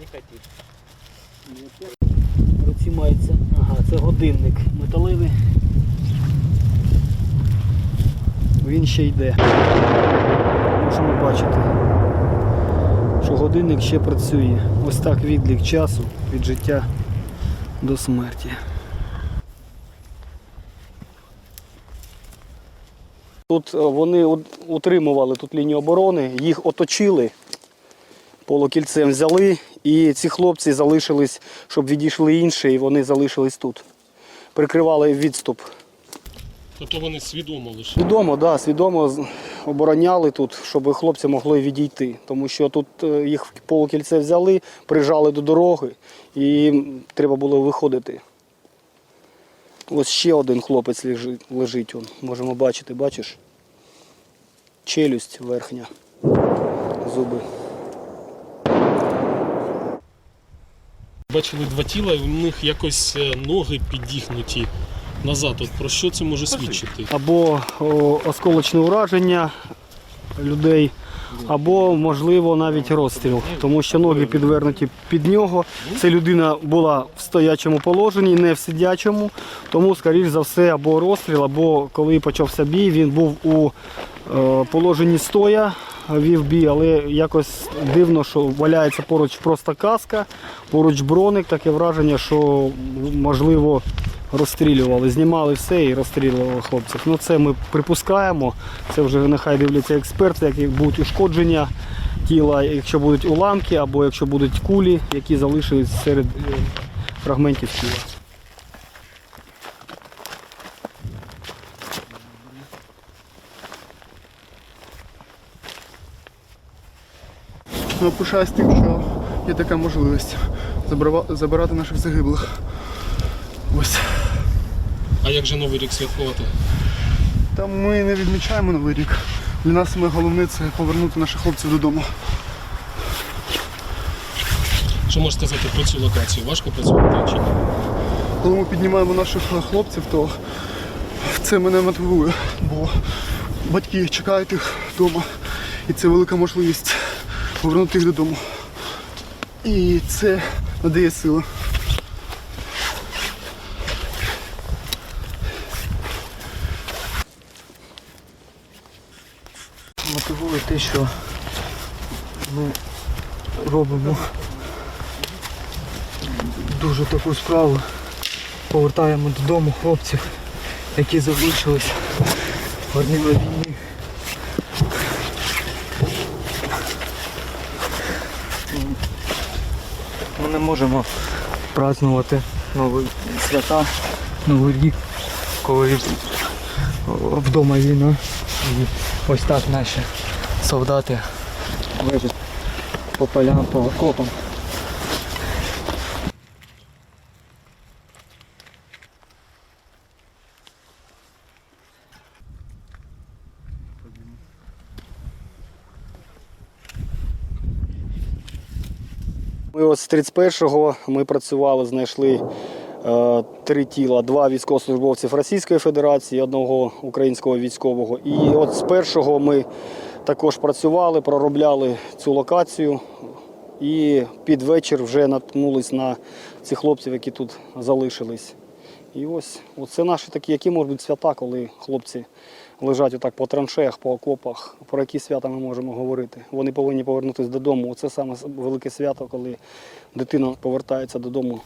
не хотів. Руці мається. Ага, це годинник металевий. Він ще йде. Можемо бачити, що годинник ще працює. Ось так відлік часу від життя до смерті. Тут е, вони утримували тут лінію оборони, їх оточили, полукільцем взяли, і ці хлопці залишились, щоб відійшли інші, і вони залишились тут. Прикривали відступ. Тобто вони свідомо лише. Свідомо, да, свідомо обороняли тут, щоб хлопці могли відійти. Тому що тут е, їх в полукільце взяли, прижали до дороги і треба було виходити. Ось ще один хлопець лежить, лежить он. можемо бачити, бачиш? Челюсть верхня, зуби. Бачили два тіла, і у них якось е, ноги підігнуті назад. От про що це може свідчити? або осколочне ураження людей, або, можливо, навіть розстріл, тому що ноги підвернуті під нього. Це людина була в стоячому положенні, не в сидячому, тому, скоріш за все, або розстріл, або коли почався бій, він був у е, положенні стоя. Вів бій, але якось дивно, що валяється поруч просто каска, поруч броник, таке враження, що можливо розстрілювали, знімали все і розстрілювали хлопців. Ну це ми припускаємо. Це вже нехай дивляться експерти, які будуть ушкодження тіла, якщо будуть уламки або якщо будуть кулі, які залишились серед е, фрагментів тіла. Ну, пишаюсь тим, що є така можливість забирати наших загиблих. Ось. А як же новий рік святкувати? Та ми не відмічаємо новий рік. Для нас саме головне це повернути наших хлопців додому. Що можете сказати про цю локацію? Важко працювати чи ні? Коли ми піднімаємо наших хлопців, то це мене мотивує, бо батьки чекають їх вдома. І це велика можливість повернути їх додому. І це надає сили. Мотивує те, що ми робимо дуже таку справу. Повертаємо додому хлопців, які залишились в війні. Ми не можемо празднувати нові свята, Новий рік, коли вдома війна. І ось так наші солдати лежать по полям, по окопам. Ми ось з 31-го ми працювали, знайшли е, три тіла, два військовослужбовців Російської Федерації, одного українського військового. І от з першого ми також працювали, проробляли цю локацію. І під вечір вже наткнулись на цих хлопців, які тут залишились. І ось це наші такі, які можуть свята, коли хлопці лежать отак по траншеях, по окопах. Про які свята ми можемо говорити? Вони повинні повернутися додому. Це саме велике свято, коли дитина повертається додому